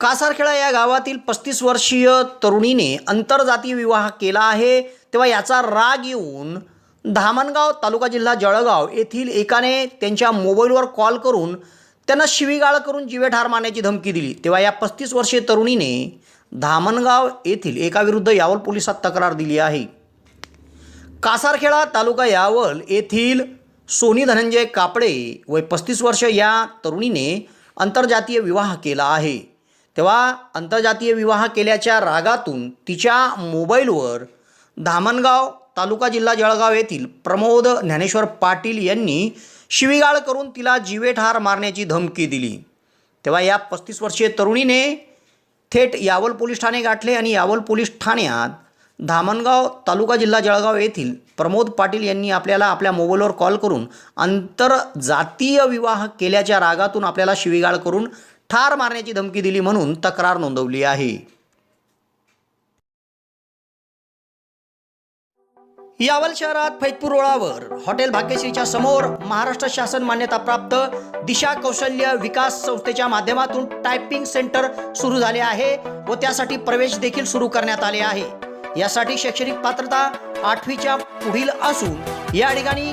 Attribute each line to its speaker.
Speaker 1: कासारखेडा या गावातील पस्तीस वर्षीय तरुणीने आंतरजातीय विवाह केला आहे. तेव्हा याचा राग येऊन धामणगाव तालुका जिल्हा जळगाव येथील एकाने त्यांच्या मोबाईलवर कॉल करून त्यांना शिवीगाळ करून जीवे ठार मारण्याची धमकी दिली. तेव्हा या पस्तीस वर्षीय तरुणीने धामणगाव येथील एकाविरुद्ध यावल पोलिसात तक्रार दिली आहे. कासारखेडा तालुका यावल येथील सोनी धनंजय कापडे वय पस्तीस वर्ष या तरुणीने आंतरजातीय विवाह केला आहे. तेव्हा आंतरजातीय विवाह केल्याच्या रागातून तिच्या मोबाईलवर धामणगाव तालुका जिल्हा जळगाव येथील प्रमोद ज्ञानेश्वर पाटील यांनी शिवीगाळ करून तिला जीवेठार मारण्याची धमकी दिली. तेव्हा या पस्तीस वर्षीय तरुणीने थेट यावल पोलीस ठाणे गाठले आणि यावल पोलीस ठाण्यात धामणगाव तालुका जिल्हा जळगाव येथील प्रमोद पाटील यांनी आपल्याला आपल्या मोबाईलवर कॉल करून आंतरजातीय विवाह केल्याच्या रागातून आपल्याला शिवीगाळ करून ठार मारण्याची धमकी दिली म्हणून तक्रार नोंदवली आहे. यावल शहरात फैजपूर रोडावर हॉटेल भाग्यश्रीच्या समोर महाराष्ट्र शासन मान्यताप्राप्त दिशा कौशल्य विकास संस्थेच्या माध्यमातून टायपिंग सेंटर सुरू झाले आहे व त्यासाठी प्रवेश देखील सुरू करण्यात आले आहे. यासाठी शैक्षणिक पात्रता आठवीच्या पुढील असून या ठिकाणी